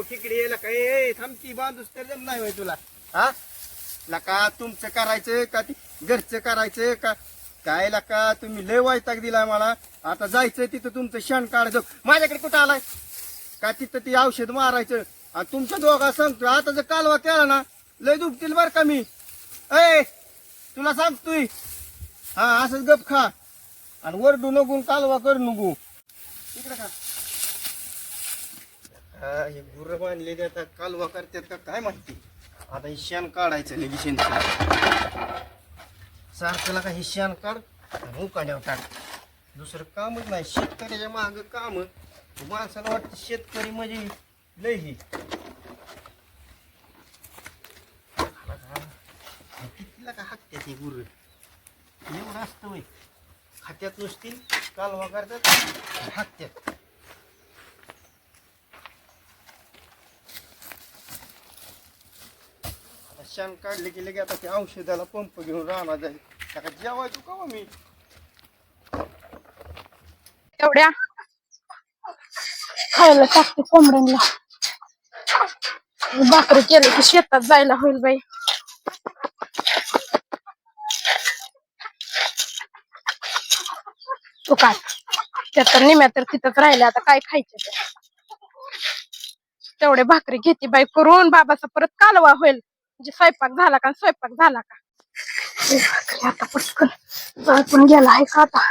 हो खिकडी यायला काय? ए, थांबकी बांधूस तर जम नाही होय तुला. हा? लका तुमचं करायचं का ती? घरचं करायचं का? काय लका तुम्ही लय वैताग दिलाय मला. आता जायचं तिथं तुमचं शेण काढायचं माझ्याकडे कुठं आलाय? का तिथं ती औषध मारायचं? आणि तुमच्या दोघा सांगतोय. आता जर कालवा केला ना लय दुखतील बर का मी? ए तुला सांगतोय. हा असंच गप खा. आणि वरडू नगून कालवा कर नगू इकडे खा. हा, हे गुरं बांधलेले आता. कालवा करतात का काय माहिती? आता हे शेण काढायचं लगे शेण सारखं का हे शेण काढ आणि उकाड्यावर टाक. दुसरं कामच नाही. शेतकऱ्याच्या माग काम. माणसाला वाटतं शेतकरी म्हणजे लय ही. कितीला का हाकत्यात हे गुरं? एवढं असतं वय. खात्यात नुसती कालवा करतात हाकत्यात. शेण काढले की लगे आता ते औषधाला पंप घेऊन राहणार जाईल. आता जेवायचो का मी? एवढ्या? खायला टाकते कोंबड्यांना. भाकरी केली की शेतात जायला होईल बाई. तू काय? त्या तर निम्या तर तिथंच राहिले आता काय खायचे ते? तेवढे भाकरी घेते बाई करून बाबाचा परत कालवा होईल. म्हणजे स्वयंपाक झाला का? स्वयंपाक झाला का? आता पटकन पण गेला आहे का आता?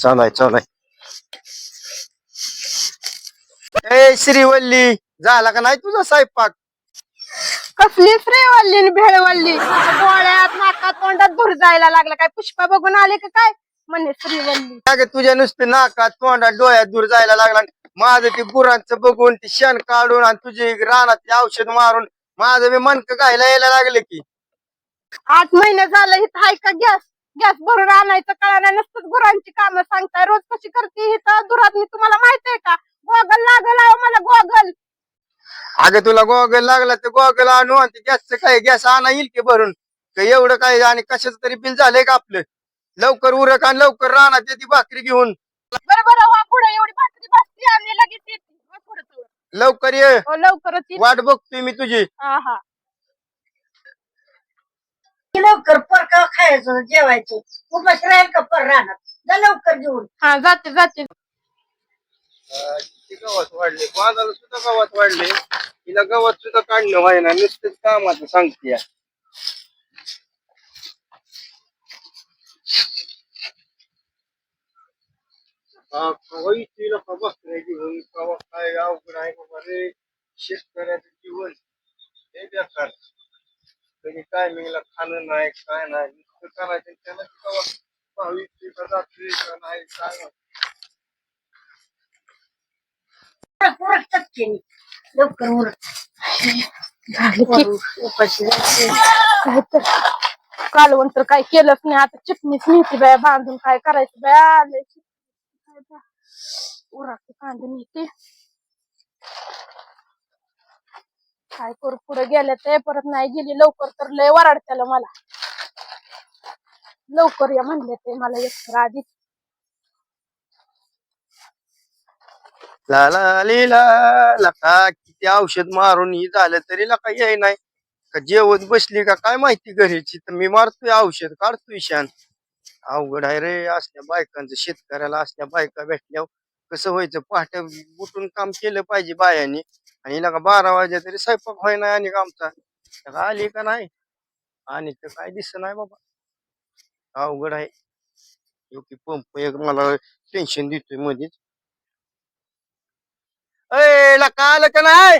चालाय चालाय. ए श्रीवल्ली झाला का नाही तुझा स्वयंपाक? कसली श्रीवल्ली न भेळवल्ली? डोळ्यात नाकात तोंडात धूर जायला लागला. काय पुष्पा बघून आले का काय? म्हणे श्रीवल्ली. अगं तुझ्या नुसते नाकात तोंडात डोळ्यात दूर जायला लागला. माझं ते गुरांचं बघून ते शेण काढून आणि तुझे रानात औषध मारून माझं बी मनक गायला यायला लागले की. आठ महिने झालं इथं हाय का गॅस? गॅस भरून आणायचं कळणार नसतं गुरांची कामं सांगताय. रोज कशी करते इथं दुरात मी तुम्हाला माहीत आहे का? गोगल लागल मला गोगल. अगं तुला गोगल लागला तर गोगल आणू आणि ते गॅसचं काय गॅस आणा येईल की भरून? एवढं काय आणि कशाचं तरी बिल झालंय का आपलं? लवकर उरक आणि लवकर राहणार ती भाकरी घेऊन. बरं बरं वा पुढे एवढी भाकरी आणि लगेच. लवकर ये. हो, लवकरच. वाट बघतोय मी तुझी. लवकर पर का खायचं जेवायचं. उपास राहील का पर राहणार? जा लवकर जेवून हा जाते जाते. किती गवत वाढले? बांधाला सुद्धा गवत वाढले. तिला गवत सुद्धा काढणं व्हायना नुसतेच कामाचं सांगते तिला खबर नाही घेऊन कवा काय अवघड आहे बाबा रे. शेतकऱ्याचं जीवन हे बेकार. कधी टायमिंगला खाणं नाही काय नाही. नुसतं करायचं त्याला कवा भावी का जाते का नाही काय. उरक टक्के लवकर उरक. झालं की उपाशी जायचं. काय तर कालवण तर काय केलंच नाही. आता चटणीच नेते बाया बांधून काय करायचं बाया? बा. उराची कांदे नेते काय करू पुढे गेले ते परत नाही गेली लवकर तर लय वराडत्याला मला. लवकर या म्हणले ते मला एक आधी ला ला लका किती औषध मारून ही झालं तरी लका ये नाही. का जेवत बसली का काय माहिती घरीची तर मी मारतोय औषध काढतोय शान. अवघड आहे रे असल्या बायकांचं शेतकऱ्याला असल्या बायका भेटल्यावर कसं व्हायचं? पहाटे उठून काम केलं पाहिजे बायांनी. आणि हिला का बारा वाजल्या तरी स्वयंपाक होय नाही आणि आमचा. आली का नाही? आणि तर काय दिसत नाही बाबा. अवघड आहे. योग्य पंप एक मला टेन्शन देतोय मध्येच अय का आलं का नाही?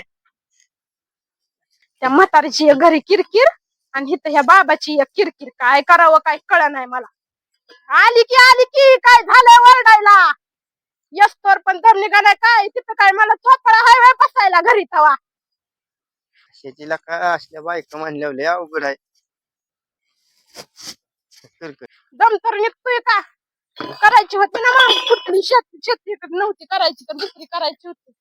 त्या म्हातारीची एक घरी किरकिर आणि इथं ह्या बाबाची एक किरकिर. काय करावं काय कळ नाही मला. आली की आली की काय झालंय वरडायला यस्तोर पण तर निघालाय काय? तिथं काय? मला चोपडा हाय वय बसायला घरी तवा. शेतीला काय असल्या बायका लय अवघड आहे कर कर. दम तर निघतोय का? करायची होती ना मग कुठली शेती? शेती तर नव्हती करायची तर दुसरी करायची होती.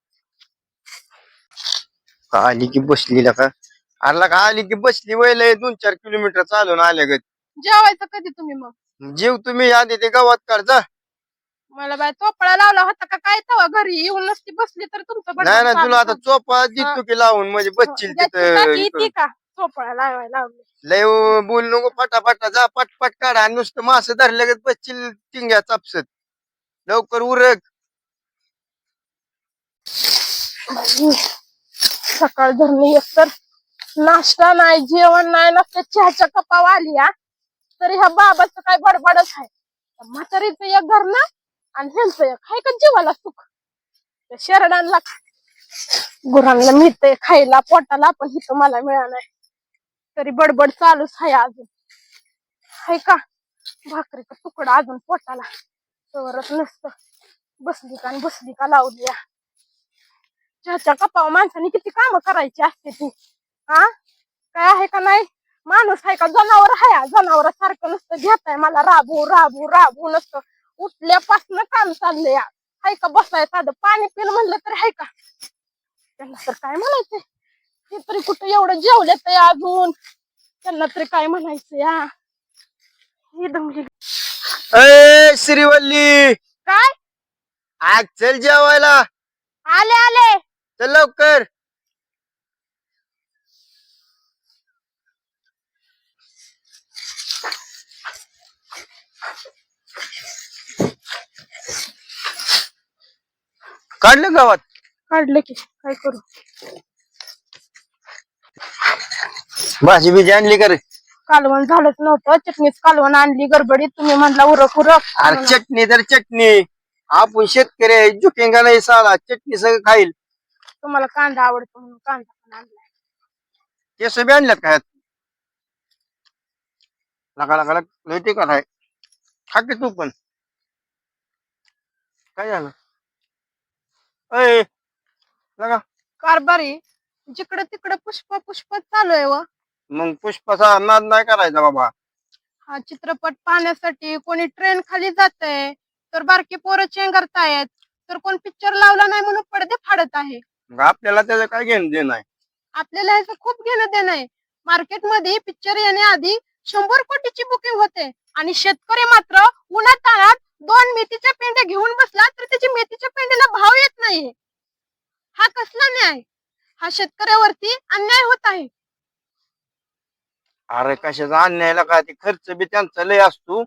का आली की बसली का? अरला का आली की बसली वय? दोन चार किलोमीटर चालून आल्या गत. जेवायचं कधी तुम्ही मग? जीव तुम्ही आधी ते गावात काढ जा. मला बाय चोपडा लावला होता का काय तवा घरी येऊन नसती बसली तर तुमचं बडबड नाही ना चालू तुला आता होतं. चोपा देतो की लावून म्हणजे बसशील ज्याची ती का? चोपडा लावायला लावली. लय बोल नको फटाफटा जा पटपट काढा. आणि नुसतं मास धरल्या गत बसशील टिंग्या चापसत. लवकर उरक. सकाळ धरणी एक तर. नाश्ता नाही जेवण नाही नसते चहाच्या कपाव आली हा. तरी ह्या बाबाचं काय बडबडच आहे. म्हातारीचं एक घरनं आणि ह्यांचं एक हाय का जीवाला सुख? त्या गुरांना मिळतंय खायला पोटाला पण हिथं मला मिळा नाही तरी बडबड चालूच आहे अजून. हाय का? भाकरीचा तुकडा अजून पोटाला? तवरच नसतं. बसली का आणि बसली का लावली चहाच्या कपाव माणसाने किती काम करायची असते ती? हा काय आहे का नाही? माणूस आहे का? जनावर आहे? जनावर सारखं नसतं. घेताय मला. राबू राबू राबू नसतं. उठल्यापासून काम चाललंय. हाय का बसाय साधं? पाणी पिलं म्हणलं तर हाय का? त्यांना तर काय म्हणायचंय? ते तरी कुठं एवढं जेवले तर अजून? त्यांना तरी काय म्हणायचं या ही दमली ए श्रीवल्ली! काय? आज चल जेवायला. आले आले. चल लवकर. काढलं गावात? काढले की काय करू? भाजी बिजी आणली का रे? कालवण झालंच नव्हतं चटणीच कालवण आणली गडबडीत तुम्ही म्हणला उरक उरक. अरे चटणी तर चटणी. आपण शेतकरी आहे, झुकेंगा नाही साला चटणी सगळं खाईल. तुम्हाला कांदा आवडतो म्हणून कांदा पण आणलाय. केस बी आणल्यात काय लगा लगा लग लय तिखट आहे. खा की तू पण. काय झालं? अय लगा. कारभारी जिकडं तिकडं पुष्प पुष्प चालू आहे व. मग पुष्पाचा नाद नाही करायचा बाबा. हा चित्रपट पाहण्यासाठी कोणी ट्रेन खाली जाते तर बारकी पोरं चेंगरतायत तर कोण पिक्चर लावला नाही म्हणून पडदे फाडत आहे. मग आपल्याला त्याचं काय घेणं देणं आहे आपल्याला ह्याचं खूप घेणं देणं आहे. मार्केटमध्ये पिक्चर येण्याआधी शंभर कोटीची बुकिंग होते आणि शेतकरी मात्र उन्हात ताणात दोन मेथीच्या पेंड्या घेऊन बसला तर त्याची मेथीच्या पेंड्याला भाव येत नाहीये. हा कसला न्याय? हा शेतकऱ्यावरती अन्याय होत आहे. अरे कशाचा अन्यायला काय? ते खर्च बी त्यांचा लय असतो.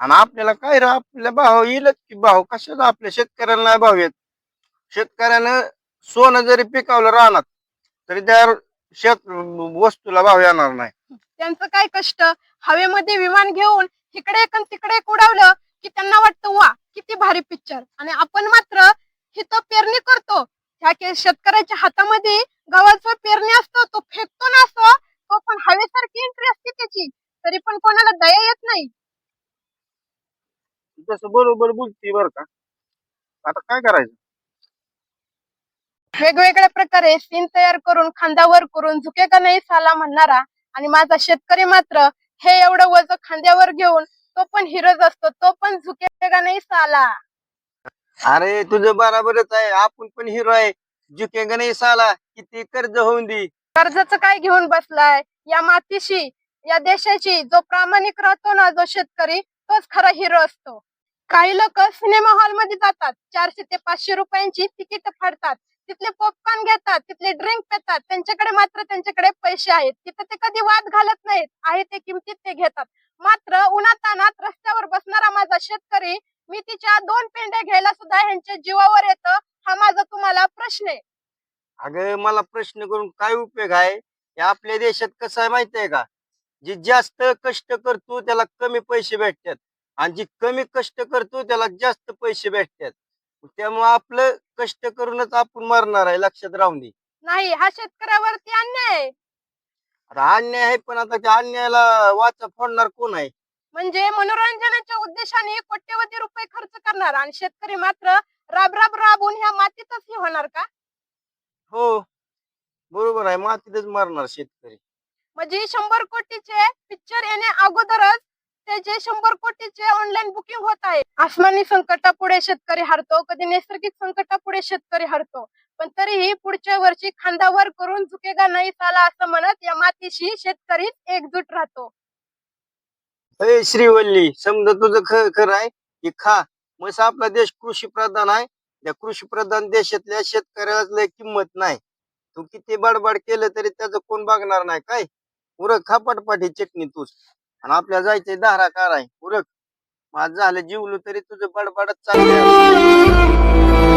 आणि आपल्याला काय रे? आपल्या भाव येईलच की भाव? कशाचा? आपल्या शेतकऱ्याला नाही भाव येत. शेतकऱ्यानं सोनं जरी पिकवलं रानात तरी त्या शेत वस्तूला भाव येणार नाही. त्यांचं काय कष्ट? हवेमध्ये विमान घेऊन इकडे एक तिकडे उडवलं की त्यांना वाटतं वा किती भारी पिक्चर आणि आपण मात्र हिथं पेरणी करतो. ह्या के- शेतकऱ्याच्या हातामध्ये गव्हाचं पेरणी असतो तो फेकतो ना असतो तो पण हवेसारखी एंट्री असते त्याची. तरी पण कोणाला दया येत नाही. तसं बरोबर बोलती बर का. आता काय करायचं? वेगवेगळ्या प्रकारे सीन तयार करून खांद्यावर करून झुके का नाही साला म्हणणारा आणि माझा शेतकरी मात्र हे एवढं वज खांद्यावर घेऊन तो पण हिरच असतो तो पण झुके का नाही साला? अरे तुझं बराबरच आहे. आपण पण हिरो आहे. झुकेंगा नाही साला? किती कर्ज होऊन दे. कर्जाचं काय घेऊन बसलाय? या मातीशी या देशाची जो प्रामाणिक राहतो ना जो शेतकरी तोच खरा हिरो असतो. काही लोक सिनेमा हॉलमध्ये जातात. चारशे ते पाचशे रुपयांची तिकीट फाडतात. तिथले पॉपकॉर्न घेतात तिथले ड्रिंक पितात. त्यांच्याकडे मात्र त्यांच्याकडे पैसे आहेत. तिथे ते कधी वाद घालत नाहीत. आहे ते किमतीत ते घेतात. मात्र उन्हातानात रस्त्यावर बसणारा माझा शेतकरी मी तिच्या दोन पेंड्या घ्यायला सुद्धा ह्यांच्या जीवावर येतं हा माझा तुम्हाला प्रश्न आहे. अगं मला प्रश्न करून काय उपयोग आहे? हे आपल्या देशात कसं आहे माहिती आहे का? जे जास्त कष्ट करतो त्याला कमी पैसे भेटतात. आणि जे कमी कष्ट करतो त्याला जास्त पैसे भेटतात. त्यामुळे आपलं कष्ट करूनच आपण मरणार आहे लक्षात राहून दे. नाही हा शेतकऱ्यावरती अन्याय आहे. आता अन्याय आहे पण आता त्या अन्यायाला वाचा फोडणार कोण आहे? म्हणजे मनोरंजनाच्या उद्देशाने कोट्यवधी रुपये खर्च करणार आणि शेतकरी मात्र राब राब राबून ह्या मातीतच हे होणार का? हो बरोबर आहे मातीतच मारणार शेतकरी. म्हणजे शंभर कोटीचे पिक्चर येण्या अगोदरच त्याचे शंभर कोटीचे ऑनलाईन बुकिंग होत आहे आसमानी संकटापुढे शेतकरी हरतो कधी नैसर्गिक संकटापुढे शेतकरी हरतो. पण तरीही पुढच्या वर्षी खांदावर करून झुकेगा नाही साला असं म्हणत या मातीशी शेतकरी एकजूट राहतो. अय श्रीवल्ली समजा तुझं खर खरं आहे की खा. मस आपला देश कृषी प्रधान आहे. त्या कृषी प्रधान देशातल्या शेतकऱ्याला लय किंमत नाही. तू किती बडबड केलं तरी त्याचं कोण बघणार नाही काय? उरक खा पटपाटी चटणी तूच. आणि आपल्याला जायचंय दहारा कार आहे उरक. माझं झालं जीवलो तरी तुझं बडबडच चाललंय.